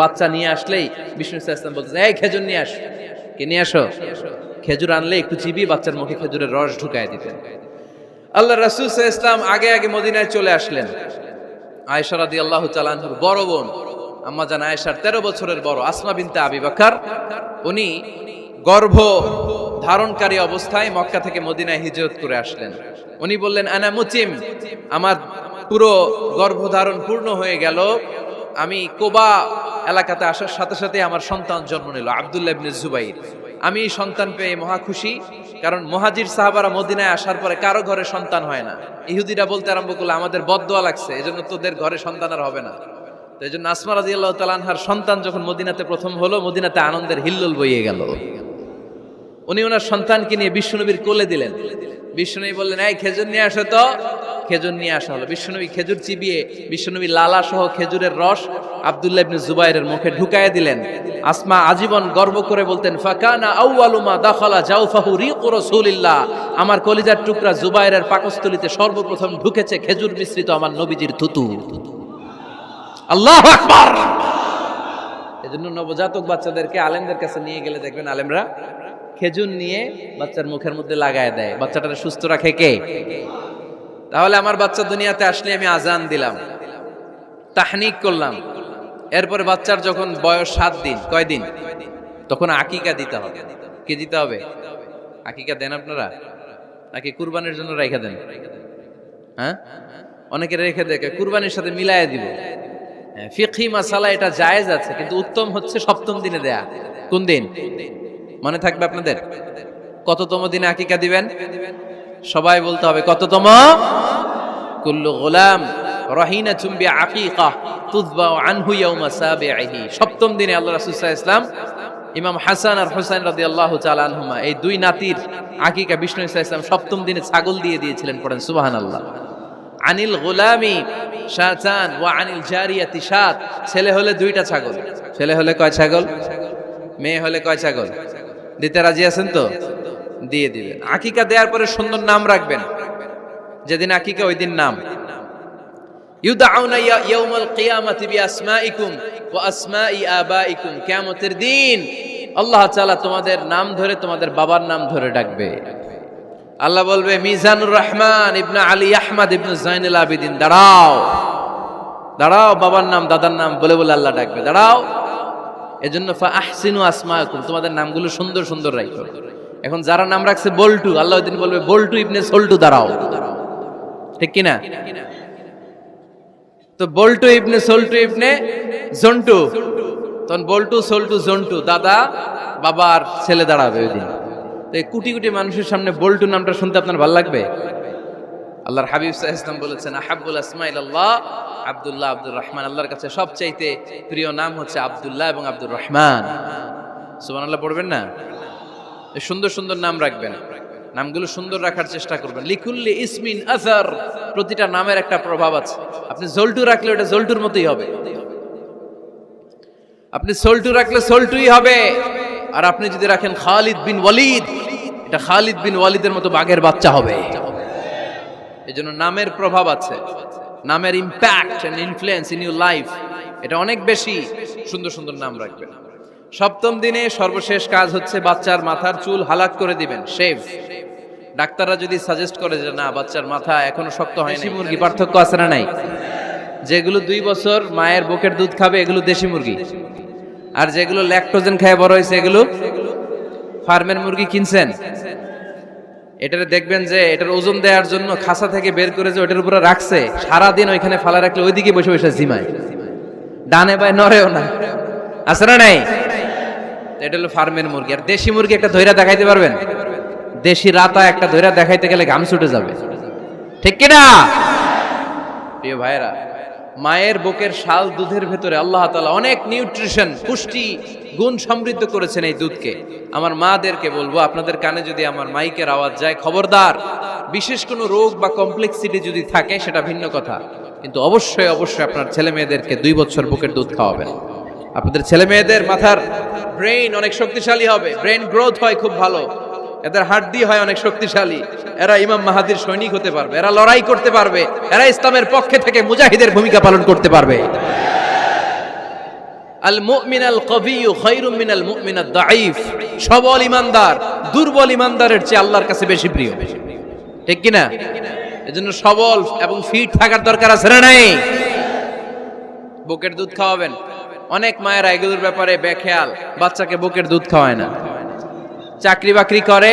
বাচ্চা নিয়ে আসলেই বিষ্ণু ইসলাম বলতে এই খেজুর নিয়ে আস। কে নিয়ে আসো? খেজুর আনলে একটু চিবিয়ে বাচ্চার মুখে খেজুরের রস ঢুকায় দিতেন আল্লাহ রাসুল ইসলাম আগে আগে মদিনায় চলে আসলেন। আয়েশা রাদি আল্লাহ বড় বোন, আম্মা জান তেরো বছরের বড় আসমা বিনতে আবি বাকার। উনি গর্ভ ধারণকারী অবস্থায় মক্কা থেকে মদিনায় হিজরত করে আসলেন। উনি বললেন, আনা মুচিম, আমার পুরো গর্ভধারণ পূর্ণ হয়ে গেল। আমি কোবা এলাকাতে আসার সাথে সাথে আমার সন্তান জন্ম নিল, আব্দুল্লাহ ইবনে জুবাইর। আমি সন্তান পেয়ে মহা খুশি, কারণ মহাজির সাহাবারা মদিনায় আসার পরে কারও ঘরে সন্তান হয় না। ইহুদিরা বলতে আরম্ভ করল, আমাদের বদদোয়া লাগছে, এজন্য তোদের ঘরে সন্তান আর হবে না। তো এই জন্য আসমা রাজি আল্লাহ তালানহার সন্তান যখন মদিনাতে প্রথম হলো, মদিনাতে আনন্দের হিল্লোল বইয়ে গেল। উনি ওনার সন্তানকে নিয়ে বিশ্বনবীর কোলে দিলেন। বিশ্বনবী বললেন, এই খেজুর নিয়ে আসো তো। খেজুর নিয়ে আসা হলো। বিশ্বনবী খেজুর চিবিয়ে বিশ্বনবী লালা সহ খেজুরের রস আব্দুল্লাহ ইবনে জুবাইরের মুখে ঢুকায় দিলেন। আসমা আজীবন গর্ব করে বলতেন, ফাকানা আউয়ালুমা দাখালা জাউফাহু রিকু রাসূলিল্লাহ। আমার কলিজার টুকরা জুবাইরের পাকস্থলিতে সর্বপ্রথম ঢুকেছে খেজুর মিশ্রিত আমার নবীজির থুতু। আল্লাহু আকবার! এজন্য নবজাতক বাচ্চাদেরকে আলেমদের কাছে নিয়ে গেলে দেখবেন আলেমরা খেজুর নিয়ে বাচ্চার মুখের মধ্যে লাগায় দেয়। বাচ্চাটাকে সুস্থ রাখে কে? তাহলে আমার বাচ্চা দুনিয়াতে আসলে আমি আজান দিলাম। তাহনিক করলাম। এরপরে বাচ্চার যখন বয়স সাত দিন কয় দিন? তখন আকিকা দিতে হবে। কে দিতে হবে? আকিকা দেন আপনারা? নাকি কুরবানির জন্য রেখে দেন? হ্যাঁ? অনেকে রেখে দেখে কুরবানির সাথে মিলায় দিব। হ্যাঁ, ফিকহি মাসালা এটা জায়েজ আছে কিন্তু উত্তম হচ্ছে সপ্তম দিনে দেয়া। কোন দিন? মনে থাকবে আপনাদের? কততম দিনে আকিকা দিবেন? সবাই বলতে হবে, কততম? কুল্লু গোলাম রহিনা চুম্বি আকিকা সপ্তম দিনে আল্লাহ ওয়াসাল্লাম, ইমাম হাসান আর তাআলা আনহুমা, এই দুই নাতির আকিকা বিষ্ণু ইসলাম সপ্তম দিনে ছাগল দিয়ে দিয়েছিলেন পড়েন, সুবহানাল্লাহ। আনিল গোলামি শাহজান ওয়া আনিল জারিয়াতি সাত ছেলে হলে দুইটা ছাগল। ছেলে হলে কয় ছাগল? মেয়ে হলে কয় ছাগল? দিতে রাজি আছেন তো? দিয়ে দিবেন আকিকা দেওয়ার পরে সুন্দর নাম রাখবেন। যেদিন আকিকা ওই দিন নাম দিন তোমাদের নাম ধরে তোমাদের বাবার নাম ধরে ডাকবে। আল্লাহ বলবে, মিজানুর রহমান ইবনে আলী দাঁড়াও। দাঁড়াও, বাবার নাম, দাদার নাম বলে বলে আল্লাহ ডাকবে। দাঁড়াও। এজন্য ফা আহসিনু আসমাকুম তোমাদের নামগুলো সুন্দর সুন্দর রাখো এখন যারা নাম রাখছে বল্টু, আল্লাহ দিন বলবে, বল্টু ইবনে সল্টু, দাঁড়াও। ঠিক কিনা? তো বল্টু ইবনে সল্টু ইবনে জন্টু। তখন বল্টু, সল্টু, জন্টু, দাদা, বাবার ছেলে দাঁড়াবে ওই দিন। তো এই কোটি কোটি মানুষের সামনে বল্টু নামটা শুনতে আপনার ভালো লাগবে? আল্লাহর হাবিব সাহা ইসলাম বলেছেন আহাবুল আসমাইল আল্লাহ আব্দুল্লাহ আব্দুর রহমান, আল্লাহর কাছে সবচাইতে প্রিয় নাম হচ্ছে আব্দুল্লাহ এবং আব্দুর রহমান। সুবান আল্লাহ পড়বেন না? সুন্দর সুন্দর নাম রাখবেন। নামগুলো সুন্দর রাখার চেষ্টা করবেন। লিকুল্লি ইসমিন আসার প্রতিটা নামের একটা প্রভাব আছে। আপনি জল্টু রাখলে ওটা জল্টুর মতোই হবে। আপনি সোল্টু রাখলে সোল্টুই হবে। আর আপনি যদি রাখেন খালিদ বিন ওয়ালিদ, এটা খালিদ বিন ওয়ালিদের মতো বাঘের বাচ্চা হবে। এই জন্য নামের প্রভাব আছে। নামের impact and influence in your life এটা অনেক বেশি সুন্দর সুন্দর নাম রাখবেন। সপ্তম দিনে সর্বশেষ কাজ হচ্ছে বাচ্চার মাথার চুল হালাক করে দিবেন শেভ ডাক্তাররা যদি সাজেস্ট করে যে, না, বাচ্চার মাথা এখনও শক্ত হয় দেশি মুরগি, পার্থক্য আছে না নাই? যেগুলো দুই বছর মায়ের বুকের দুধ খাবে, এগুলো দেশি মুরগি। আর যেগুলো ল্যাকটোজেন খায় বড় হয়েছে, এগুলো ফার্মের মুরগি কিনছেন? এটারে দেখবেন যে এটার ওজন দেওয়ার জন্য খাসা থেকে বের করে যে ওটার উপরে রাখছে, সারাদিন ওইখানে ফালা রাখলে ওইদিকে বসে বসে জিমায়। ডানে বাই নড়েও না। আছে না নাই? এটা হলো ফার্মের মুরগি। আর দেশি মুরগি একটা ধৈরা দেখাইতে পারবেন? দেশি রাতা একটা ধৈরা দেখাইতে গেলে ঘাম ছুটে যাবে। ঠিক কিনা প্রিয় ভাইরা মায়ের বুকের শাল দুধের ভেতরে আল্লাহ তাআলা অনেক নিউট্রিশন পুষ্টি গুণ সমৃদ্ধ করেছেন এই দুধকে আমার মাদেরকে বলব, আপনাদের কানে যদি আমার মাইকের আওয়াজ যায়, খবরদার। বিশেষ কোনো রোগ বা কমপ্লেক্সিটি যদি থাকে, সেটা ভিন্ন কথা। কিন্তু অবশ্যই অবশ্যই আপনার ছেলে মেয়েদেরকে দুই বছর বুকের দুধ খাওয়াবেন। আপনাদের ছেলে মেয়েদের মাথার ব্রেইন অনেক শক্তিশালী হবে। ব্রেইন গ্রোথ হয় খুব ভালো। এদের হাড্ডি হয় অনেক শক্তিশালী। এরা ইমাম মাহাদির সৈনিক হতে পারবে। এরা লড়াই করতে পারবে। এরা ইসলামের পক্ষে থেকে মুজাহিদের ভূমিকা পালন করতে পারবে। আল মুমিন আল কবিয়ু খায়রুম মিনাল মুমিন আদ দাঈফ। সবল ইমানদার, দুর্বল ইমানদারের চেয়ে আল্লাহর কাছে বেশি প্রিয়। ঠিক কি না এজন্য সবল এবং ফিট থাকার দরকার আছে না নাই? বুকের দুধ খাওয়াবেন। অনেক মায়েরা এগুলোর ব্যাপারে বেখেয়াল, বাচ্চাকে বুকের দুধ খাওয়ায় না। চাকরি বাকরি করে,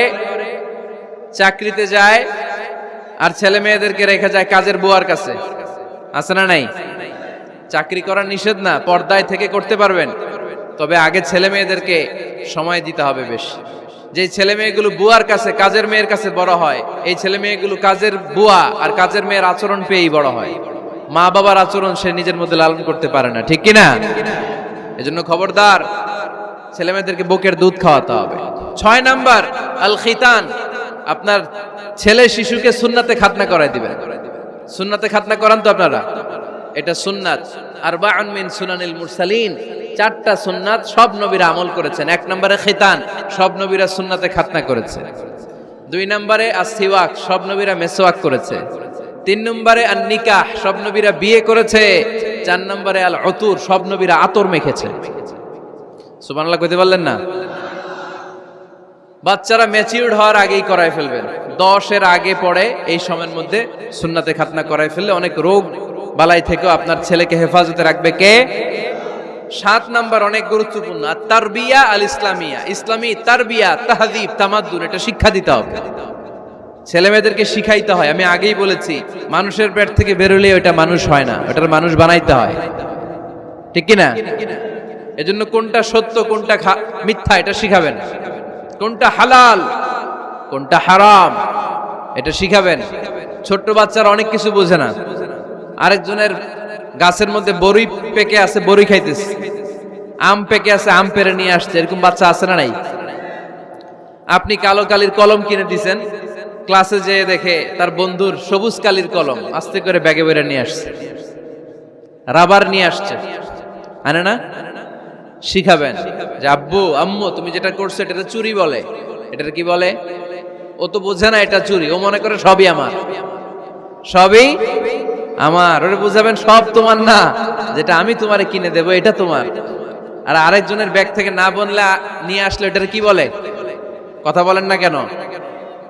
চাকরিতে যায়, আর ছেলে মেয়েদেরকে রেখে যায় কাজের বুয়ার কাছে। আছে না নাই? চাকরি করা নিষেধ না, পর্দায় থেকে করতে পারবেন। তবে আগে ছেলে মেয়েদেরকে সময় দিতে হবে বেশি। যে ছেলে মেয়েগুলো বুয়ার কাছে, কাজের মেয়ের কাছে বড় হয়, এই ছেলে মেয়েগুলো কাজের বুয়া আর কাজের মেয়ের আচরণ পেয়েই বড় হয়। মা বাবার আচরণ সে নিজের মধ্যে লালন করতে পারে না, ঠিক কিনা? এজন্য খবরদার, ছেলে মেয়েদেরকে বুকের দুধ খাওয়াতে হবে। ছয় নাম্বার আল খিতান আপনার ছেলে শিশুকে সুন্নাতে খাতনা করাই দিবেন। সুন্নাতে খাতনা করান তো আপনারা? এটা সুন্নাত। আর মিন সুনানিল মুরসালিন। চারটা সুন্নাত সব নবীরা আমল করেছেন। এক নম্বরে খিতান, সব নবীরা সুন্নাতে খাতনা করেছে। দুই নম্বরে আসিওয়াক সব নবীরা মেসোয়াক করেছে। তিন নম্বরে আর নিকাহ সব নবীরা বিয়ে করেছে। চার নম্বরে আল অতুর সব নবীরা আতর মেখেছে। সুবহানাল্লাহ, কইতে পারলেন না? বাচ্চারা ম্যাচিউরড হওয়ার আগেই করায় ফেলবেন। দশের আগে পড়ে, এই সময়ের মধ্যে সুন্নাতে খাতনা করায় ফেললে অনেক রোগ বালাই থেকেও আপনার ছেলেকে হেফাজতে রাখবে কে? সাত নাম্বার অনেক গুরুত্বপূর্ণ, আর তারবিয়া আল ইসলামিয়া। ইসলামী তারবিয়া, তাহাদিব, তামাদ্দুন, এটা শিক্ষা দিতে হবে। ছেলে মেয়েদেরকে শিখাইতে হয়, আমি আগেই বলেছি, মানুষের পেট থেকে বেরোলে ওটা মানুষ হয় না, ওটার মানুষ বানাইতে হয়। ঠিক কি না এজন্য কোনটা সত্য, কোনটা মিথ্যা, এটা শিখাবেন। কোনটা হালাল, কোনটা হারাম, এটা শিখাবেন। ছোট্ট বাচ্চারা অনেক কিছু বোঝে না। আরেকজনের গাছের মধ্যে বড়ই পেকে আছে বড়ই খাইতেছে। আম পেকে আছে, আম পেরে নিয়ে আসছে। এরকম বাচ্চা আছে না নাই? আপনি কালো কালির কলম কিনে দিছেন, ক্লাসে যেয়ে দেখে তার বন্ধুর সবুজ কালির কলম আস্তে করে ব্যাগে বেড়ে নিয়ে আসছে। রাবার নিয়ে আসছে। আনে না? শিখাবেন যে, আব্বু, আম্মু, তুমি যেটা করছ এটা চুরি বলে। এটার কি বলে? ও তো বোঝে না এটা চুরি। ও মনে করে সবই আমার। সবই আমার, ওরে বুঝাবেন, সব তোমার না। যেটা আমি তোমারে কিনে দেবো, এটা তোমার। আর আরেকজনের ব্যাগ থেকে না বললে নিয়ে আসলে এটার কি বলে? কথা বলেন না কেন?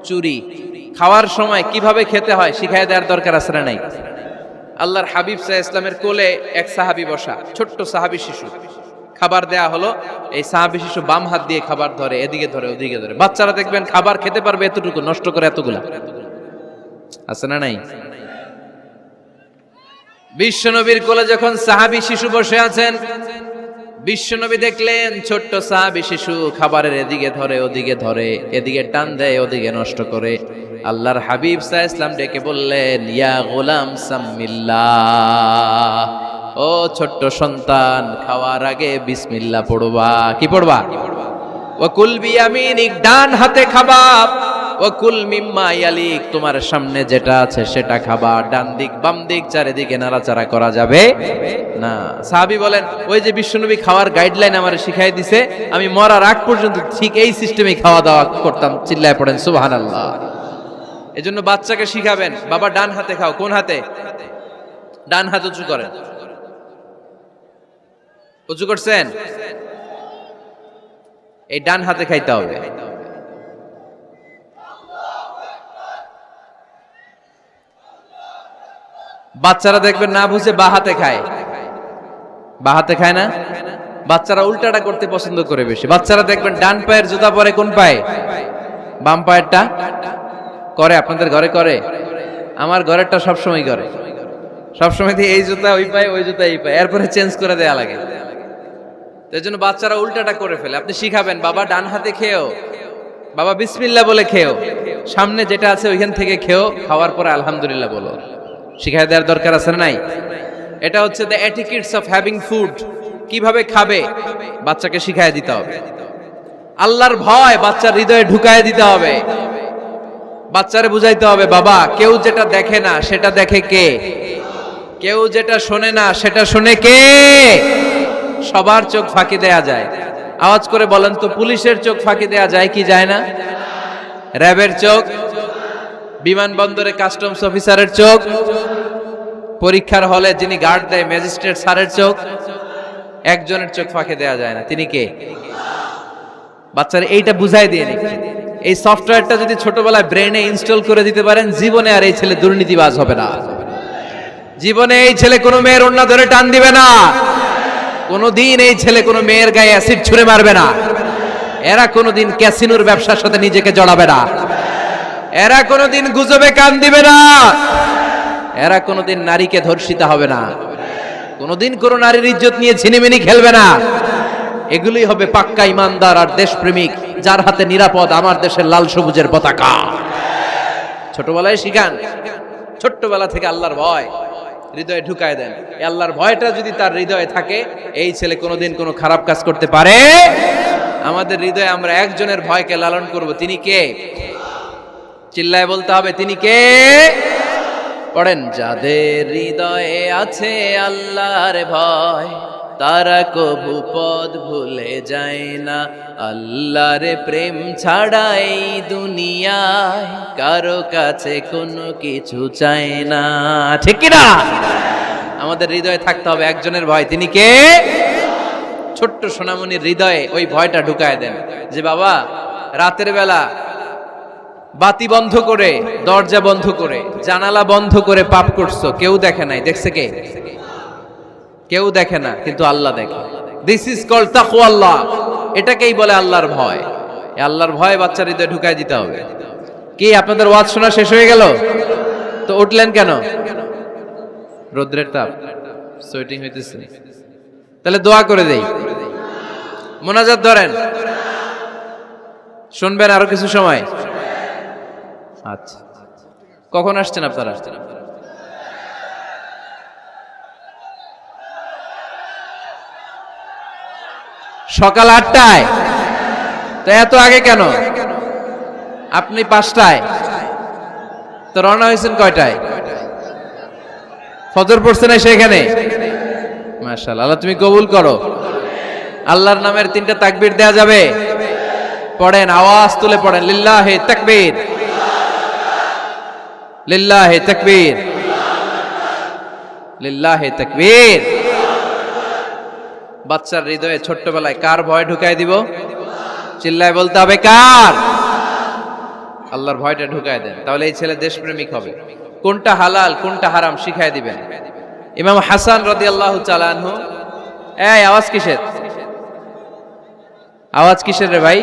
চুরি। খাওয়ার সময় কীভাবে খেতে হয় শিখাই দেওয়ার দরকার আছে না নাই? আল্লাহর হাবিব সাহ ইসলামের কোলে এক সাহাবি বসা, ছোট্ট সাহাবি শিশু। খাবার দেয়া হলো, এই সাহাবি শিশু বাম হাত দিয়ে খাবার ধরে, এদিকে ধরে, ওদিকে ধরে। বাচ্চারা দেখবেন খাবার খেতে পারবে এতটুকু, নষ্ট করে এতগুলা। আছে না নাই? বিশ্বনবীর কোলে যখন সাহাবি শিশু বসে আছেন, বিশ্বনবী দেখলেন ছোট্ট সাহাবি শিশু খাবারের এদিকে ধরে, ওদিকে ধরে, এদিকে টান দেয়, ওদিকে নষ্ট করে। আল্লাহর হাবিব সাহ ইসলাম ডেকে বললেন, ইয়া গোলাম সাম্মিল্লাহ, ও ছোট্ট সন্তান, খাওয়ার আগে বিসমিল্লাহ পড়বা। কি পড়বা? ওকুল বিয়ামিনিক ডান হাতে খাবা ওকুল মিম্মা ইয়ালিক, তোমার সামনে যেটা আছে সেটা খাবা। ডান দিক, বাম দিক, চারিদিকে নাড়াচাড়া করা যাবে না। সাহাবি বলেন, ওই যে বিশ্বনবী খাওয়ার গাইডলাইন আমার শিখাই দিছে, আমি মরার আগ পর্যন্ত ঠিক এই সিস্টেমে খাওয়া দাওয়া করতাম, চিল্লায় পড়েন, সুবহানাল্লাহ। এজন্য বাচ্চাকে শিখাবেন, বাবা, ডান হাতে খাও। কোন হাতে? ডান হাত উঁচু করেন। উঁচু করছেন? এই ডান হাতে খাইতে হবে। বাচ্চারা দেখবেন না বুঝে বা হাতে খায়। বা হাতে খায় না? বাচ্চারা উল্টাটা করতে পছন্দ করে বেশি। বাচ্চারা দেখবেন ডান পায়ের জুতা পরে কোন পায়ে? বাম পায়েরটা করে, আপনাদের ঘরে করে। আমার ঘরেরটা সবসময় করে। সবসময় দিয়ে এই জুতা ওই পায়ে, ওই জুতা এই পায়ে। এরপরে চেঞ্জ করে দেয়া লাগে। তো জন্য বাচ্চারা উল্টাটা করে ফেলে। আপনি শিখাবেন, বাবা, ডান হাতে খেয়েও। বাবা বিসমিল্লা বলে খেয়েও। সামনে যেটা আছে ওইখান থেকে খেয়েও, খাওয়ার পরে আলহামদুলিল্লাহ বলো। শিখাই দেওয়ার দরকার আছে নাই? এটা হচ্ছে the etiquettes of having food কীভাবে খাবে? বাচ্চাকে শিখাই দিতে হবে। আল্লাহর ভয় বাচ্চার হৃদয়ে ঢুকায় দিতে হবে। বাচ্চারে বুঝাইতে হবে, বাবা, কেউ যেটা দেখে না, সেটা দেখে কে? কেউ যেটা শোনে না, সেটা শোনে কে? সবার চোখ ফাঁকি দেয়া যায়। আওয়াজ করে বলেন তো, পুলিশের চোখ ফাঁকি দেয়া যায় কি যায় না? র্যাবের চোখ বিমানবন্দরে কাস্টমস অফিসারের চোখ। পরীক্ষার হলে যিনি গার্ড দেয় ম্যাজিস্ট্রেট স্যারের চোখ। একজনের চোখ ফাঁকে দেয়া যায় না। তিনি কে? বাচ্চারা, এইটা বুঝাই দিয়ে নি। এই সফটওয়্যারটা যদি ছোটবেলায় ব্রেনে ইনস্টল করে দিতে পারেন, জীবনে আর এই ছেলে দুর্নীতিবাজ হবে না। জীবনে এই ছেলে কোনো মেয়ের অন্য ধরে টান দিবে না। কোনোদিন এই ছেলে কোনো মেয়ের গায়ে অ্যাসিড ছুঁড়ে মারবে না। এরা কোনোদিন ক্যাসিনোর ব্যবসার সাথে নিজেকে জড়াবে না। এরা কোনোদিন গুজবে কান দিবে না। এরা কোনোদিন নারীকে ধর্ষিত হবে না। কোনোদিন কোনো নারীর ইজ্জত নিয়ে ছিনিমিনি খেলবে না। এগুলোই হবে পাক্কা ইমানদার আর দেশপ্রেমিক, যার হাতে নিরাপদ আমার দেশের লাল সবুজের পতাকা। ছোটবেলায় শিখান, ছোট্টবেলা থেকে আল্লাহর ভয়। হৃদয়ে ঢুকায় দেন। আল্লাহর ভয়টা যদি তার হৃদয়ে থাকে, এই ছেলে কোনোদিন কোনো খারাপ কাজ করতে পারে? আমাদের হৃদয়ে আমরা একজনের ভয়কে লালন করব। তিনি কে? চিল্লায় বলতে হবে, তিনি কে? পড়েন, যাদের হৃদয়ে আছে আল্লাহর ভয়, তারা কভু পদ ভুলে যায় না। আল্লাহর প্রেম ছাড়াই দুনিয়ায় কারও কাছে কোনো কিছু চায় না। ঠিক না আমাদের হৃদয়ে থাকতে হবে একজনের ভয়, তিনি কে? ছোট্ট সোনামণির হৃদয়ে ওই ভয়টা ঢুকায় দেন যে, বাবা, রাতের বেলা বাতি বন্ধ করে, দরজা বন্ধ করে, জানালা বন্ধ করে পাপ করছ, কেউ দেখে নাই, দেখছে কে? কেউ দেখে না, কিন্তু আল্লাহ দেখে। দিস ইজ কল তাকু আল্লাহ এটাকেই বলে আল্লাহর ভয়। আল্লাহর ভয় বাচ্চার হৃদয়ে ঢুকায় দিতে হবে। কি, আপনাদের ওয়াজ শোনা শেষ হয়ে গেল? তো উঠলেন কেন? রৌদ্রের তাপ। সোয়েটিং হইতেছে। তাহলে দোয়া করে দেই। মোনাজাত ধরেন। শুনবেন আরও কিছু সময়। আচ্ছা। কখন আসছেন আপনারা? সকাল আটটায়? তো এত আগে কেন? আপনি পাঁচটায়? তো রওনা হয়েছেন কয়টায়? ফজর পড়ছে না সেখানে? মাশাল আল্লাহ তুমি কবুল করো। আল্লাহর নামের তিনটা তাকবির দেয়া যাবে। পড়েন, আওয়াজ তুলে পড়েন, লিল্লাহে তাকবীর। লিল্লাহে তাকবীর। লিল্লাহে তাকবীর। বাচ্চার হৃদয়ে ছোট্টবেলায় কার ভয় ঢুকাই দিব? চিল্লায় বলতে হবে কার? আল্লাহর ভয়টা ঢুকায় দেন। তাহলে এই ছেলে দেশপ্রেমিক হবে। কোনটা হালাল, কোনটা হারাম শিখাই দিবেন। ইমাম হাসান রদি আল্লাহ চালানহু এই, আওয়াজ কিসের? আওয়াজ কিসের রে ভাই?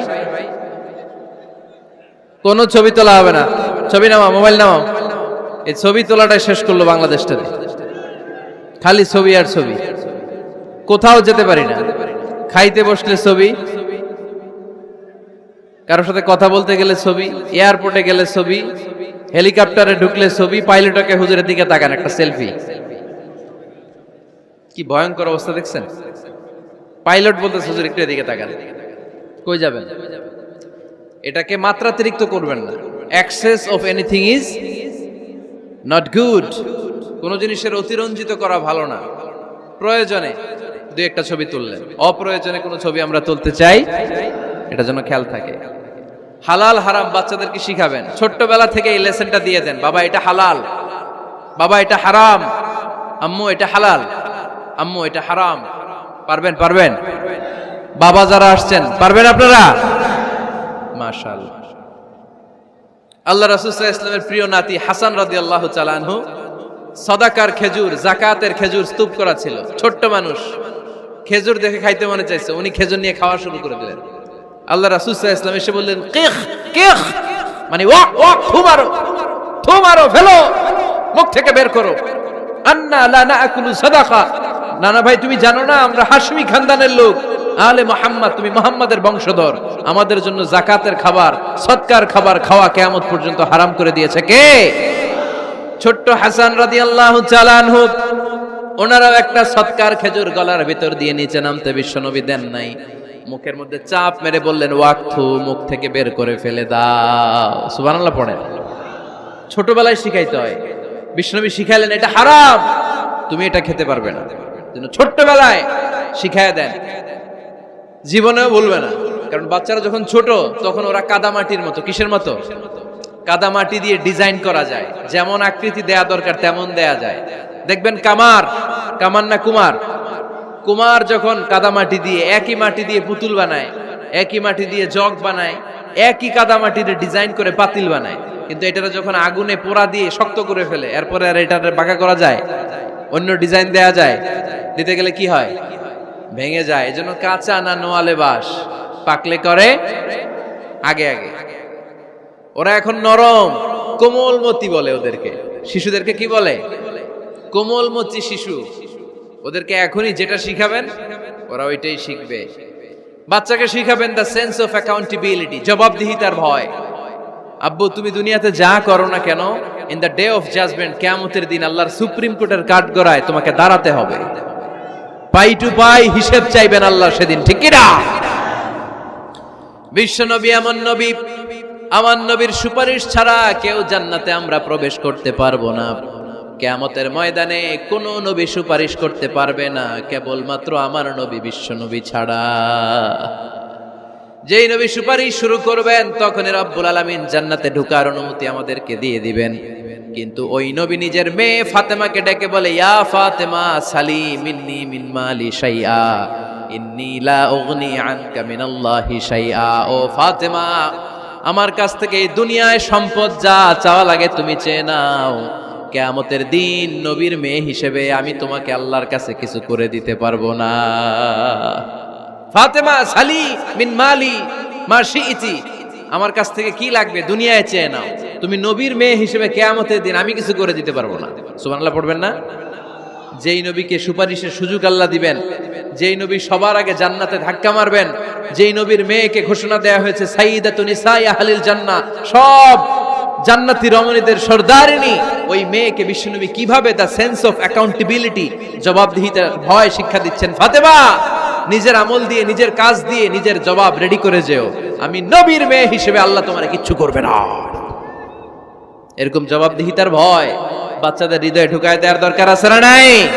কোন ছবি তোলা হবে না। ছবি নামাও, মোবাইল নামাও। এই ছবি তোলাটা শেষ করল বাংলাদেশটাতে খালি ছবি আর ছবি। কোথাও যেতে পারি না। খাইতে বসলে ছবি। কারোর সাথে কথা বলতে গেলে ছবি। এয়ারপোর্টে গেলে ছবি। হেলিকপ্টারে ঢুকলে ছবি। পাইলটকে হুজুরের দিকে তাকান, একটা সেলফি। কি ভয়ঙ্কর অবস্থা দেখছেন? পাইলট বলতে হুজুর, একটু এদিকে তাকান। কই যাবেন? এটাকে মাত্রাতিরিক্ত করবেন না। Excess of anything is not good কোন জিনিসের অতিরঞ্জিত করা ভালো না। প্রয়োজনে দু একটা ছবি তুললেন। অপ্রয়োজনে কোনো ছবি আমরা তুলতে চাই, এটা যেন খেয়াল থাকে। হালাল হারাম বাচ্চাদেরকে শিখাবেন? ছোট্টবেলা থেকে এই লেসনটা দিয়ে দেন, বাবা, এটা হালাল। বাবা, এটা হারাম। আম্মু, এটা হালাল। আম্মু, এটা হারাম। পারবেন পারবেন? বাবা যারা আসছেন, পারবেন আপনারা? মাশাল আল্লাহ রাসুল্লাহ ইসলামের প্রিয় নাতি হাসান রাদি আল্লাহ চালানহু সদাকার খেজুর, জাকাতের খেজুর স্তূপ করা ছিল। ছোট্ট মানুষ। খেজুর দেখে খাইতে মনে চাইছে। উনি খেজুর নিয়ে খাওয়া শুরু করে দিলেন। আল্লাহ রাসুল্লাহ ইসলাম এসে বললেন কেখ কেখ মানে ওয়াক ওয়াক থু মারো থু মারো, ফেলো, মুখ থেকে বের করো। আন্না লা নাআকুলু সাদাকা। নানা ভাই, তুমি জানো না, আমরা হাশমি খানদানের লোক। আলে মোহাম্মদ, তুমি মোহাম্মদের বংশধর। আমাদের জন্য জাকাতের খাবার, সৎকার খাবার খাওয়া কেয়ামত পর্যন্ত হারাম করে দিয়েছে কে? ছোট্ট হাসান রাদি আল্লাহ চালানহু ওনারাও একটা সৎকার খেজুর গলার ভিতর দিয়ে নিচে নামতে বিশ্বনবী দেন নাই। মুখের মধ্যে চাপ মেরে বললেন ওয়াক্থু মুখ থেকে বের করে ফেলে দাও। সুবহানাল্লাহ পড়েন। ছোটবেলায় শিখাইতে হয়। বিশ্বনবী শিখাইলেন, এটা হারাম। তুমি এটা খেতে পারবে না। ছোট্টবেলায় শিখায় দেন। জীবনেও বলবে না। কারণ বাচ্চারা যখন ছোট, তখন ওরা কাদামাটির মতো। কিসের মতো? কাদামাটি দিয়ে ডিজাইন করা যায়। যেমন আকৃতি দেয়া দরকার, তেমন দেয়া যায়। দেখবেন কামার কামার না কুমার? কুমার যখন কাদামাটি দিয়ে একই মাটি দিয়ে পুতুল বানায়, একই মাটি দিয়ে জগ বানায়, একই কাদা কাদামাটির ডিজাইন করে পাতিল বানায়। কিন্তু এটার যখন আগুনে পোড়া দিয়ে শক্ত করে ফেলে, এরপরে আর এটার বাঁকা করা যায়? অন্য ডিজাইন দেয়া যায়? দিতে গেলে কি হয়? ভেঙে যায়। এজন্য কাঁচা না নোয়ালে বাস? পাকলে করে? আগে আগে। ওরা এখন নরম, কোমলমতি বলে ওদেরকে। শিশুদেরকে কি বলে? কোমলমতি শিশু। ওদেরকে এখনই যেটা শিখাবেন, ওরা ওইটাই শিখবে। বাচ্চাকে শিখাবেন দ্য সেন্স অফ অ্যাকাউন্টেবিলিটি জবাবদিহিতার ভয়। আব্বু, তুমি দুনিয়াতে যা করো না কেন in the day of judgment কেয়ামতের দিন আল্লাহর সুপ্রিম কোর্টের কাঠ গড়ায় তোমাকে দাঁড়াতে হবে। পাই টু পাই হিসেব চাইবেন আল্লাহ সেদিন, ঠিক কিনা? বিশ্ব নবী এমন নবী, আমার নবীর সুপারিশ ছাড়া কেউ জান্নাতে আমরা প্রবেশ করতে পারব না। কেয়ামতের ময়দানে কোন নবী সুপারিশ করতে পারবে না, কেবলমাত্র আমার নবী বিশ্ব নবী ছাড়া। যেই নবী সুপারিশ শুরু করবেন তখন রব্বুল আলামিন জান্নাতে ঢুকার অনুমতি আমাদেরকে দিয়ে দিবেন। কিন্তু ওই নবী নিজের মেয়ে ফাতেমাকে ডেকে বলে, ইয়া ফাতেমা সালি মিন্নি মিন মালি শাইআ, ইন্নি লা উগনি আনকা মিনাল্লাহি শাইআ। ও ফাতেমা, আমার কাছ থেকে এই দুনিয়ায় সম্পদ যা চাওয়া লাগে তুমি চেয়ে নাও। কেয়ামতের দিন নবীর মেয়ে হিসেবে আমি তোমাকে আল্লাহর কাছে কিছু করে দিতে পারব না। ফাতেমা সালি মিন মালি মা শিইতি আমার কাছ থেকে কি লাগবে দুনিয়ায় চেয়ে নাও। তুমি নবীর মেয়ে হিসেবে কেয়ামতের দিন আমি কিছু করে দিতে পারব না। সুবহানাল্লাহ পড়বেন না? যেই নবীকে সুপারিশের সুযোগ আল্লাহ দিবেন, যেই নবী সবার আগে জান্নাতে ধাক্কা মারবেন, যেই নবীর মেয়েকে ঘোষণা দেয়া হয়েছে সাইদাতুন নিসাই আহলিল জান্নাহ, সব জান্নাতি রমণীদের সর্দারিনী, ওই মেয়েকে বিশ্বনবী কীভাবে দ্য সেন্স অফ অ্যাকাউন্টেবিলিটি জবাবদিহিতার ভয় শিক্ষা দিচ্ছেন? ফাতেমা! নিজের আমল দিয়ে, নিজের কাজ দিয়ে, নিজের জবাব রেডি করে যেও। আমি নবীর মেয়ে হিসেবে আল্লাহ তোমার কিচ্ছু করবে না। এরকম জবাবদিহিতার ভয় বাচ্চাদের হৃদয়ে ঢুকায় দেওয়ার দরকার আছে না নাই?